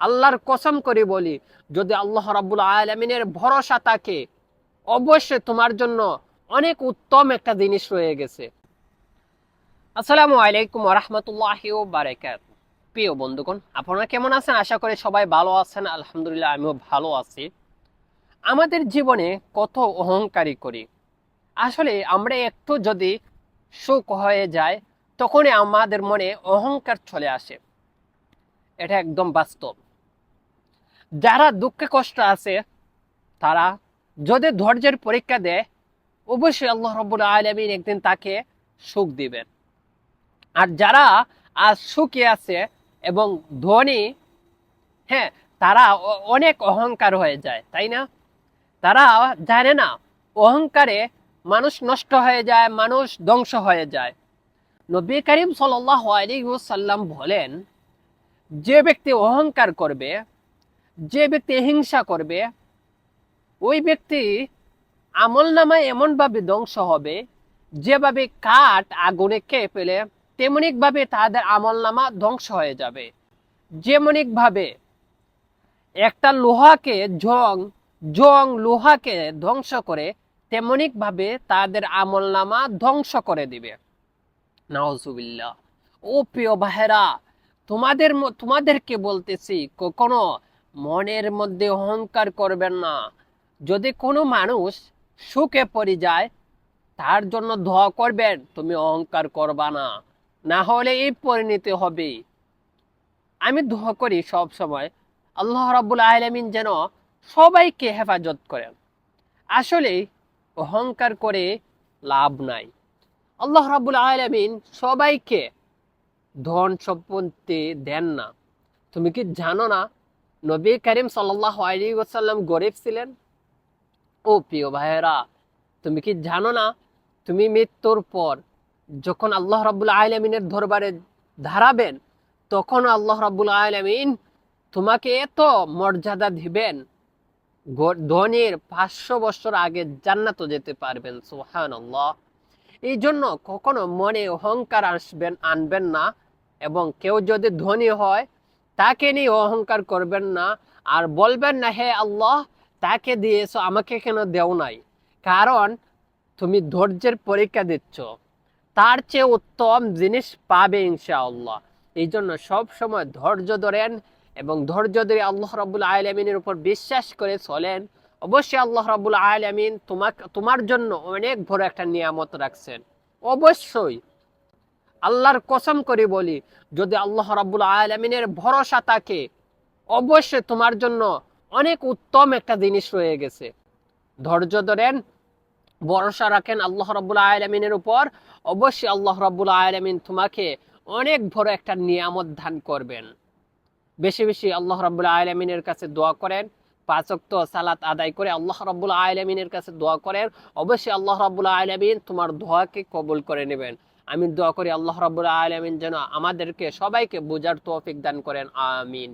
আল্লাহর কসম করে বলি, যদি আল্লাহ রাব্বুল আলমিনের ভরসা থাকে, অবশ্যই তোমার জন্য অনেক উত্তম একটা জিনিস রয়ে গেছে। আসসালামু আলাইকুম রহমতুল্লাহ বারাকাত প্রিয় বন্ধুগণ, আপনারা কেমন আছেন? আশা করি সবাই ভালো আছেন। আলহামদুলিল্লাহ, আমিও ভালো আছি। আমাদের জীবনে কত অহংকারী করি। আসলে আমরা একটু যদি সুখ হয়ে যায়, তখনই আমাদের মনে অহংকার চলে আসে। এটা একদম বাস্তব। যারা দুঃখে কষ্ট আছে, তারা যদি ধৈর্যের পরীক্ষা দেয়, অবশ্যই আল্লাহ রব্বুল আলমিন একদিন তাকে সুখ দিবেন। আর যারা আজ সুখে আছে এবং ধনী হ্যাঁ তারা অনেক অহংকার হয়ে যায়, তাই না? তারা জানে না, অহংকারে মানুষ নষ্ট হয়ে যায়, মানুষ ধ্বংস হয়ে যায়। নবী করিম সাল্লাহ আলিউসাল্লাম বলেন, যে ব্যক্তি অহংকার করবে যে ব্যক্তি হিংসা করবে, ওই ব্যক্তি আমল নামায় এমনভাবে ধ্বংস হবে, যেভাবে কাঠ আগুনে খেয়ে ফেলে তেমনিকভাবে তাদের আমল নামা ধ্বংস হয়ে যাবে। যেমনিকভাবে একটা লোহাকে জং জং লোহাকে ধ্বংস করে, তেমনিকভাবে তাদের আমল নামা ধ্বংস করে দিবে। নাওজুবিল্লাহ ও প্রিয় ভাইরা তোমাদের তোমাদেরকে বলতেছি, কখনো মনের মধ্যে অহংকার করবেন না। যদি কোনো মানুষ সুখে পড়ে যায়, তার জন্য দোয়া করবেন, তুমি অহংকার করবা না। না হলে এই পরিণতি হবে। আমি দোয়া করি সব সময়, আল্লাহ রাব্বুল আলামিন যেন সবাইকে হেফাজত করেন। আসলে অহংকার করে লাভ নাই। আল্লাহ রাব্বুল আলামিন সবাইকে ধন সম্পত্তি দেন না। তুমি কি জানো না নবী করিম সাল্লাহ আলী ওসাল্লাম গরিব ছিলেন। ও প্রিয় ভাইয়েরা, তুমি কি জানো না, তুমি মৃত্যুর পর যখন আল্লাহ রাব্বুল আলমিনের দরবারে ধারাবেন তখন আল্লাহ রাব্বুল আলমিন তোমাকে এত মর্যাদা দিবেন ধনীর পাঁচশো বছর আগে জান্নাতও যেতে পারবেন সোহান আল্লাহ এই জন্য কখনো মনে অহংকার আসবেন, আনবেন না, এবং কেউ যদি ধনী হয় তাকে নিয়ে অহংকার করবেন না আর বলবেন না, হে আল্লাহ, তাকে দিয়েছ, আমাকে কেন দেও নাই? কারণ তুমি ধৈর্যের পরীক্ষা দিচ্ছ। তার চেয়ে উত্তম জিনিস পাবে ইনশাআল্লাহ। এই জন্য সবসময় ধৈর্য ধরেন এবং ধৈর্য ধরে আল্লাহ রাবুল আলমিনের উপর বিশ্বাস করে চলেন। অবশ্যই আল্লাহ রাবুল আলমিন তোমাকে, তোমার জন্য অনেক বড় একটা নিয়ামত রাখছেন। অবশ্যই। আল্লাহর কসম করে বলি, যদি আল্লাহ রাবুল আলমিনের ভরসা থাকে, অবশ্যই তোমার জন্য অনেক উত্তম একটা জিনিস রয়ে গেছে। ধৈর্য ধরেন, ভরসা রাখেন আল্লাহ রাবুল আলমিনের উপর, অবশ্যই আল্লাহ রাবুল আলমিন তোমাকে অনেক বড় একটা নিয়ামত দান করবেন। বেশি বেশি আল্লাহ রাবুল আলমিনের কাছে দোয়া করেন পাঁচক্ত সালাত আদায় করে আল্লাহ রাবুল আলমিনের কাছে দোয়া করেন, অবশ্যই আল্লাহ রাবুল আলমিন তোমার দোয়াকে কবুল করে নেবেন। আমি দোয়া করি আল্লাহ রাবুল আলমিন যেন আমাদেরকে সবাইকে বোঝার তৌফিক দান করেন আমিন।